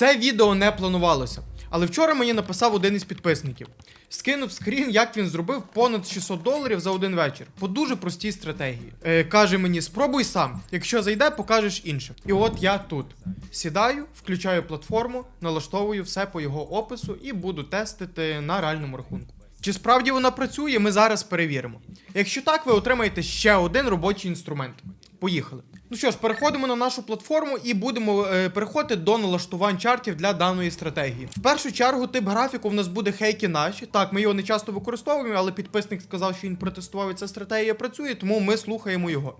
Це відео не планувалося. Але вчора мені написав один із підписників. Скинув скрін, як він зробив понад 600 доларів за один вечір. По дуже простій стратегії. Е, каже мені: спробуй сам. Якщо зайде, покажеш іншим. І от я тут сідаю, включаю платформу, налаштовую все по його опису і буду тестити на реальному рахунку. Чи справді вона працює, ми зараз перевіримо. Якщо так, ви отримаєте ще один робочий інструмент. Поїхали. Ну що ж, переходимо на нашу платформу і будемо е, переходити до налаштувань чартів для даної стратегії. В першу чергу тип графіку в нас буде хейки наші. Так, ми його не часто використовуємо, але підписник сказав, що він протестував і ця стратегія працює, тому ми слухаємо його.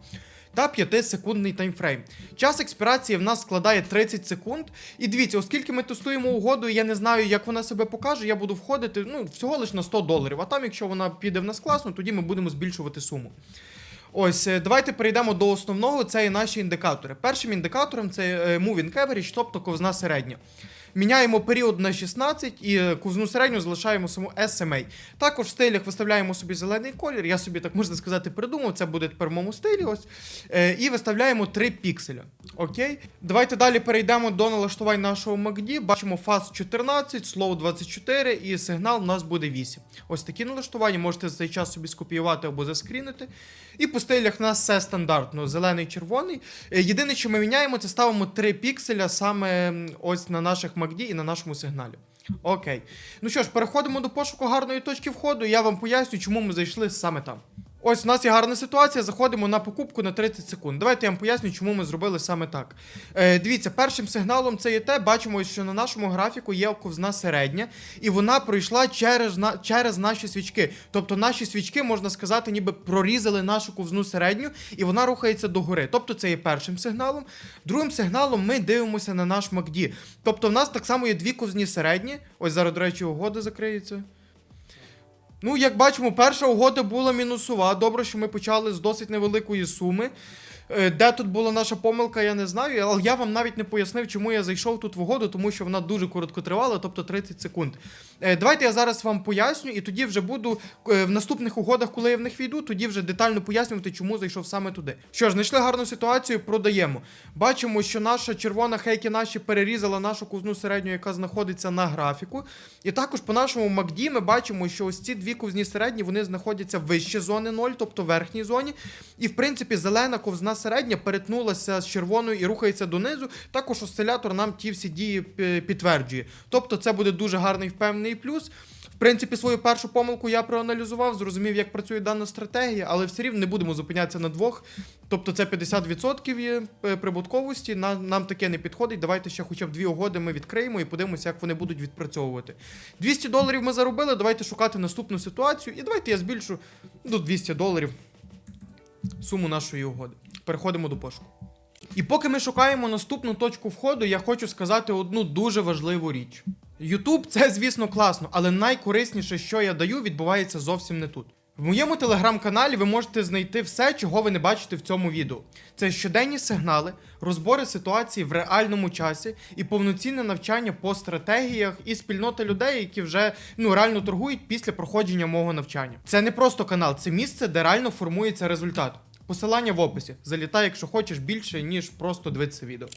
Та 5-секундний таймфрейм. Час експірації в нас складає 30 секунд. І дивіться, оскільки ми тестуємо угоду, я не знаю, як вона себе покаже, я буду входити ну, всього лише на 100 доларів. А там, якщо вона піде в нас класно, тоді ми будемо збільшувати суму. Ось, е, давайте перейдемо до основного. Це і наші індикатори. Першим індикатором це е, Moving Average, тобто ковзна середня. Міняємо період на 16 і е, ковзну середню залишаємо саму SMA. Також в стилях виставляємо собі зелений колір. Я собі так можна сказати придумав. Це буде в моєму стилі. Ось. Е, І виставляємо 3 пікселя. Окей. Давайте далі перейдемо до налаштувань нашого MACD. Бачимо фаз 14, slow 24 і сигнал у нас буде 8. Ось такі налаштування можете за цей час собі скопіювати або заскрінити. І по стилях у нас все стандартно: зелений, червоний. Е, Єдине, що ми міняємо, це ставимо 3 пікселя саме ось на наших MACD і на нашому сигналі. Окей. Ну що ж, переходимо до пошуку гарної точки входу. і Я вам поясню, чому ми зайшли саме там. Ось у нас є гарна ситуація. Заходимо на покупку на 30 секунд. Давайте я вам поясню, чому ми зробили саме так. Е, дивіться, першим сигналом це є те, бачимо, що на нашому графіку є ковзна середня, і вона пройшла через, через наші свічки. Тобто наші свічки, можна сказати, ніби прорізали нашу ковзну середню, і вона рухається догори. Тобто це є першим сигналом. Другим сигналом ми дивимося на наш MACD. Тобто в нас так само є дві ковзні середні. Ось зараз, до речі, угода закриється. Ну, як бачимо, перша угода була мінусова. Добре, що ми почали з досить невеликої суми. Е, Де тут була наша помилка, я не знаю, але я вам навіть не пояснив, чому я зайшов тут в угоду, тому що вона дуже коротко тривала, тобто 30 секунд. Е, Давайте я зараз вам поясню, і тоді вже буду е, в наступних угодах, коли я в них війду, тоді вже детально пояснювати, чому зайшов саме туди. Що ж, знайшли гарну ситуацію, продаємо. Бачимо, що наша червона хейки наші перерізала нашу кузну середню, яка знаходиться на графіку. І також по нашому MACD ми бачимо, що ось ці дві ковзні середні вони знаходяться вище зони 0, тобто верхній зоні. І в принципі зелена ковзна середня перетнулася з червоною і рухається донизу. Також осцилятор нам ті всі дії підтверджує. Тобто це буде дуже гарний впевнений плюс. В принципі, свою першу помилку я проаналізував, зрозумів, як працює дана стратегія, але все рівно не будемо зупинятися на двох. Тобто це 50% є е, прибутковості. Нам, нам таке не підходить. Давайте ще хоча б дві угоди ми відкриємо і подивимося, як вони будуть відпрацьовувати. 200 доларів ми заробили. Давайте шукати наступну ситуацію. І давайте я збільшу до 200 доларів суму нашої угоди. Переходимо до пошуку. І поки ми шукаємо наступну точку входу, я хочу сказати одну дуже важливу річ. YouTube це, звісно, класно, але найкорисніше, що я даю, відбувається зовсім не тут. В моєму телеграм-каналі ви можете знайти все, чого ви не бачите в цьому відео. Це щоденні сигнали, розбори ситуації в реальному часі і повноцінне навчання по стратегіях і спільнота людей, які вже ну реально торгують після проходження мого навчання. Це не просто канал, це місце, де реально формується результат. Посилання в описі. Залітай, якщо хочеш більше, ніж просто дивитися відео.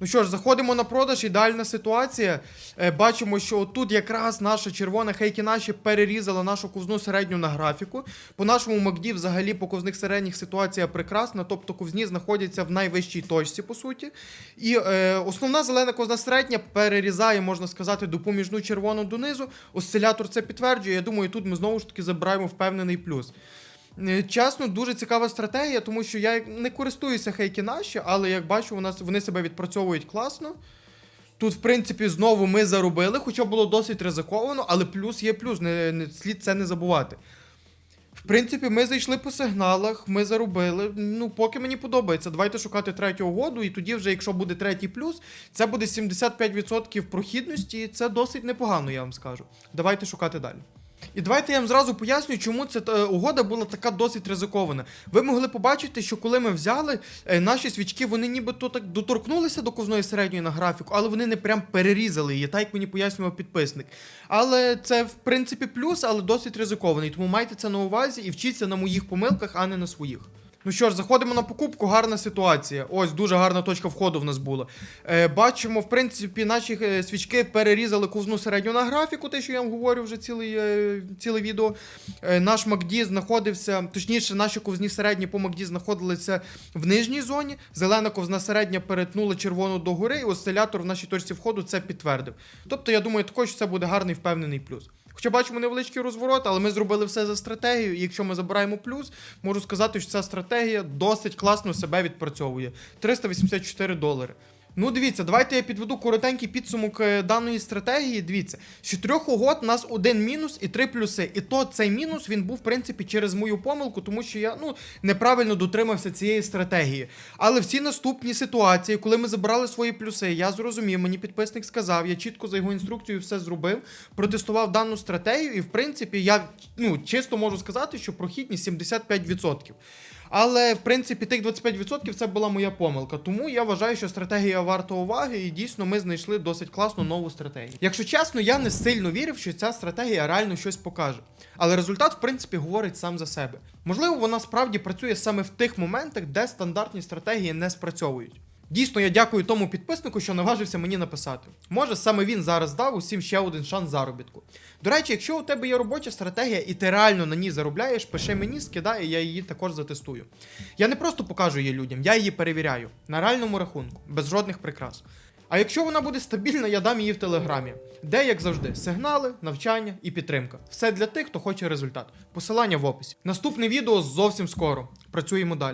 Ну що ж, заходимо на продаж, ідеальна ситуація. Е, бачимо, що тут якраз наша червона хейки наші перерізала нашу ковзну середню на графіку. По нашому MACD взагалі по ковзних середніх ситуація прекрасна, тобто ковзні знаходяться в найвищій точці, по суті. І е, основна зелена ковзна середня перерізає, можна сказати, допоміжну червону донизу. Осцилятор це підтверджує. Я думаю, тут ми знову ж таки забираємо впевнений плюс. Е, Чесно, дуже цікава стратегія, тому що я не користуюся хейки наші, але як бачу, у вони себе відпрацьовують класно. Тут, в принципі, знову ми заробили, хоча було досить ризиковано, але плюс є плюс, не, не слід це не забувати. В принципі, ми зайшли по сигналах, ми заробили. Ну, поки мені подобається. Давайте шукати третю угоду, і тоді, вже, якщо буде третій плюс, це буде 75% прохідності, і це досить непогано, я вам скажу. Давайте шукати далі. І давайте я вам зразу поясню, чому ця е, угода була така досить ризикована. Ви могли побачити, що коли ми взяли е, наші свічки, вони нібито так доторкнулися до ковзної середньої на графіку, але вони не прям перерізали її, так як мені пояснював підписник. Але це в принципі плюс, але досить ризикований. Тому майте це на увазі і вчіться на моїх помилках, а не на своїх. Ну що ж, заходимо на покупку, гарна ситуація. Ось дуже гарна точка входу в нас була. Е, бачимо, в принципі, наші е, свічки перерізали ковзну середню на графіку, те, що я вам говорю вже цілий, е, ціле відео. Е, наш MACD знаходився, точніше, наші ковзні середні по MACD знаходилися в нижній зоні. Зелена ковзна середня перетнула червону догори, і осцилятор в нашій точці входу це підтвердив. Тобто, я думаю, також це буде гарний впевнений плюс. Хоча бачимо невеличкий розворот, але ми зробили все за стратегію. І якщо ми забираємо плюс, можу сказати, що ця стратегія досить класно себе відпрацьовує. 384 долари. Ну, дивіться, давайте я підведу коротенький підсумок е, даної стратегії. Дивіться, з чотирьох угод у нас один мінус і три плюси. І то цей мінус він був, в принципі, через мою помилку, тому що я ну неправильно дотримався цієї стратегії. Але всі наступні ситуації, коли ми забрали свої плюси, я зрозумів, мені підписник сказав, я чітко за його інструкцією все зробив, протестував дану стратегію, і в принципі я ну чисто можу сказати, що прохідність 75%. Але в принципі тих 25% це була моя помилка. Тому я вважаю, що стратегія варта уваги, і дійсно ми знайшли досить класну нову стратегію. Якщо чесно, я не сильно вірив, що ця стратегія реально щось покаже. Але результат, в принципі, говорить сам за себе. Можливо, вона справді працює саме в тих моментах, де стандартні стратегії не спрацьовують. Дійсно, я дякую тому підписнику, що наважився мені написати. Може, саме він зараз дав усім ще один шанс заробітку. До речі, якщо у тебе є робоча стратегія і ти реально на ній заробляєш, пиши мені, скидай, і я її також затестую. Я не просто покажу її людям, я її перевіряю на реальному рахунку, без жодних прикрас. А якщо вона буде стабільна, я дам її в телеграмі, де, як завжди, сигнали, навчання і підтримка. Все для тих, хто хоче результат. Посилання в описі. Наступне відео зовсім скоро. Працюємо далі.